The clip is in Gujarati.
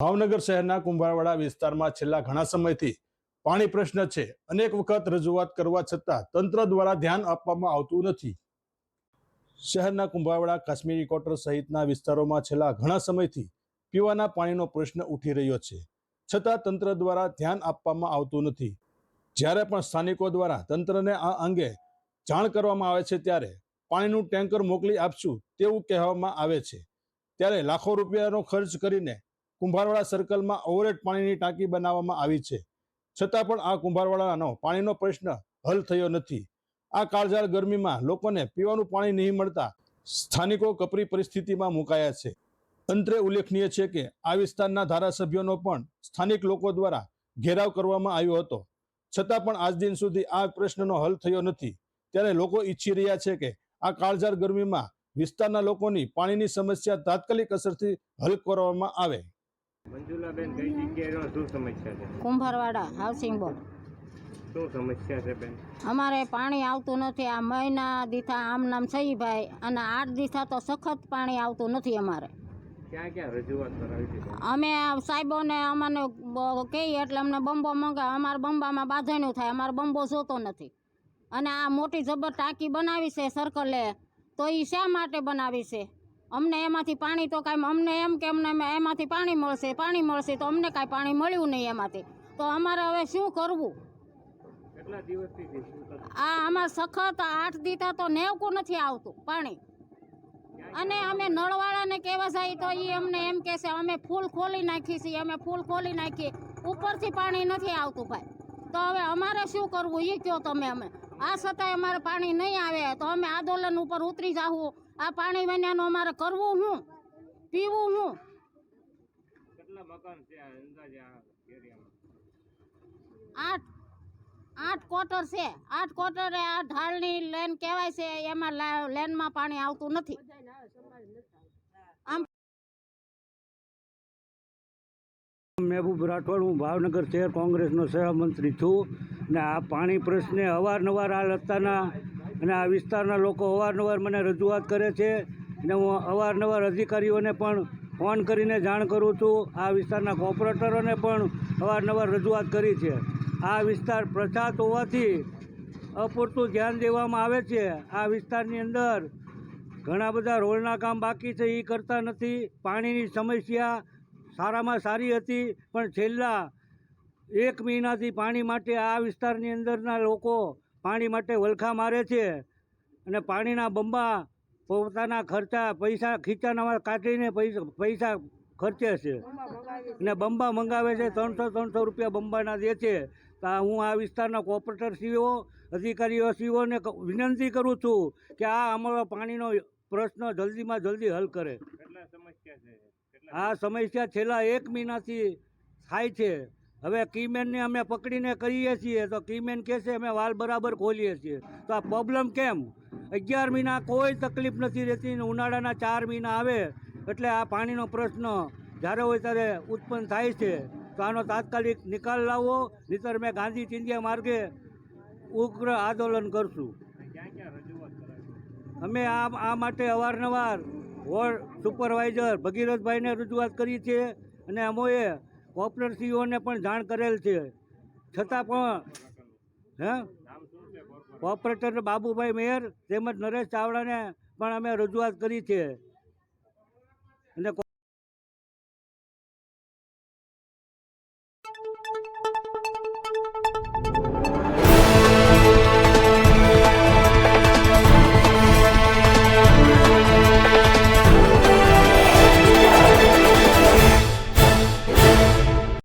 ભાવનગર શહેરના કુંભારવાડા વિસ્તારમાં છેલ્લા ઘણા સમયથી પાણી પ્રશ્ન છે. અનેક વખત રજૂઆત કરવા છતાં તંત્ર દ્વારા ધ્યાન આપવામાં આવતું નથી. શહેરના કુંભારવાડા, કાશ્મીરી ક્વોટર સહિતના વિસ્તારોમાં છેલ્લા ઘણા સમયથી પીવાના પાણીનો પ્રશ્ન ઉઠી રહ્યો છે. છતાં તંત્ર દ્વારા ધ્યાન આપવામાં આવતું નથી. જ્યારે પણ સ્થાનિકો દ્વારા તંત્રને આ અંગે જાણ કરવામાં આવે છે ત્યારે પાણીનું ટેન્કર મોકલી આપશું તેવું કહેવામાં આવે છે. ત્યારે લાખો રૂપિયાનો ખર્ચ કરીને કુંભારવાડા સર્કલમાં ઓવરહેડ પાણીની ટાંકી બનાવવામાં આવી છે. છતાં પણ આ કુંભારવાડાનો પાણીનો પ્રશ્ન હલ થયો નથી. આ કાળઝાળ ગરમીમાં લોકોને પીવાનું પાણી નહીં મળતા સ્થાનિકો કપરી પરિસ્થિતિમાં મુકાયા છે. અંતરે ઉલ્લેખનીય છે કે આ વિસ્તારના ધારાસભ્યોનો પણ સ્થાનિક લોકો દ્વારા ઘેરાવ કરવામાં આવ્યો હતો. છતાં પણ આજ દિન સુધી આ પ્રશ્નનો હલ થયો નથી. ત્યારે લોકો ઈચ્છી રહ્યા છે કે આ કાળઝાળ ગરમીમાં વિસ્તારના લોકોની પાણીની સમસ્યા તાત્કાલિક અસરથી હલ કરવામાં આવે. મંજુલાબેન કઈ જગ્યાએ શું સમસ્યા છે? કુંભારવાડા હાઉસિંગ બોર્ડ શું સમસ્યા છે બેન? અમારે પાણી આવતું નથી. આ મહિના દીથા આમ નામ સહી ભાઈ અને આઠ દીથા તો સખત પાણી આવતું નથી અમારે. ક્યાં ક્યાં રજૂઆત કરાવી હતી અમે સાહેબોને અમને કહીએ એટલે અમને બંબો મંગાવે. અમારા બંબામાં બાંધણું થાય. અમારે બંબો જોતો નથી. અને આ મોટી જબર ટાંકી બનાવી છે સર્કલે તો એ શા માટે બનાવી છે? અમને એમાંથી પાણી તો કાંઈ અમને એમ કે અમને એમ- એમાંથી પાણી મળશે પાણી મળશે તો અમને કાંઈ પાણી મળ્યું નહીં એમાંથી. તો અમારે હવે શું કરવું? આ આમાં સખત આઠ દીધા તો નેવકું નથી આવતું પાણી. અને અમે નળવાળાને કહેવા જાય તો એ અમને એમ કહે છે અમે ફૂલ ખોલી નાખી છીએ અમે ફૂલ ખોલી નાખીએ. ઉપરથી પાણી નથી આવતું ભાઈ. તો હવે અમારે શું કરવું? એ કહો તમે અમે આ છતાંય અમારે પાણી નહીં આવે. તો અમે આંદોલન ઉપર ઉતરી જાવું આ પાણી વિનાનું અમારે કરવું શું પીવું શું કેટલા મકાન છે આ અંદાજે આ એરિયામાં? આઠ આઠ ક્વાર્ટર છે. આઠ ક્વાર્ટરે આ ઢાળની લેન કહેવાય છે એમાં લા- લેનમાં પાણી આવતું નથી. મહેબૂબ રાઠોડ હું ભાવનગર શહેર કોંગ્રેસનો સહમંત્રી છું. ને આ પાણી પ્રશ્ને અવારનવાર આ લતાના અને આ વિસ્તારના લોકો અવારનવાર મને રજૂઆત કરે છે અને હું અવારનવાર અધિકારીઓને પણ ફોન કરીને જાણ કરું છું. આ વિસ્તારના કોર્પોરેટરોને પણ અવારનવાર રજૂઆત કરી છે. આ વિસ્તાર પ્રછાત હોવાથી અપૂરતું ધ્યાન દેવામાં આવે છે. આ વિસ્તારની અંદર ઘણા બધા રોડના કામ બાકી છે એ કરતા નથી. પાણીની સમસ્યા સારામાં સારી હતી, પણ છેલ્લા એક મહિનાથી પાણી માટે આ વિસ્તારની અંદરના લોકો પાણી માટે વલખા મારે છે. અને પાણીના બંબા પોતાના ખર્ચા પૈસા ખીચાનામાં કાઢીને પૈસા પૈસા ખર્ચે છે. અને બંબા મંગાવે છે ત્રણસો ત્રણસો રૂપિયા બંબાના દે છે. તો હું આ વિસ્તારના કોર્પોરેટર સીઓ અધિકારીઓ સીઓને વિનંતી કરું છું કે આ અમારો પાણીનો પ્રશ્ન જલ્દીમાં જલ્દી હલ કરે. આ સમસ્યા છેલ્લા એક મહિનાથી થાય છે. હવે કીમેનને અમે પકડીને કહીએ છીએ, તો કીમેન કહે છે, અમે વાલ બરાબર ખોલીએ છીએ. તો આ પ્રોબ્લેમ કેમ? અગિયાર મહિના કોઈ તકલીફ નથી રહેતી ને ઉનાળાના ચાર મહિના આવે, એટલે આ પાણીનો પ્રશ્ન જ્યારે હોય ત્યારે ઉત્પન્ન થાય છે. તો આનો તાત્કાલિક નિકાલ લાવવો નહીતર મેં ગાંધી ચિંધ્યા માર્ગે ઉગ્ર આંદોલન કરશું. અમે આ આ માટે અવારનવાર વોર્ડ સુપરવાઇઝર ભગીરથભાઈને રજૂઆત કરી છે અને અમોએ કોઓપરેટિવોને પણ જાણ કરેલ છે. છતાં પણ, હે? કોપરેટર શું છે કોર્પોરેટ કોઓપરેટર બાબુભાઈ મેયર તેમજ નરેશ ચાવડાને પણ અમે રજૂઆત કરી છે. અને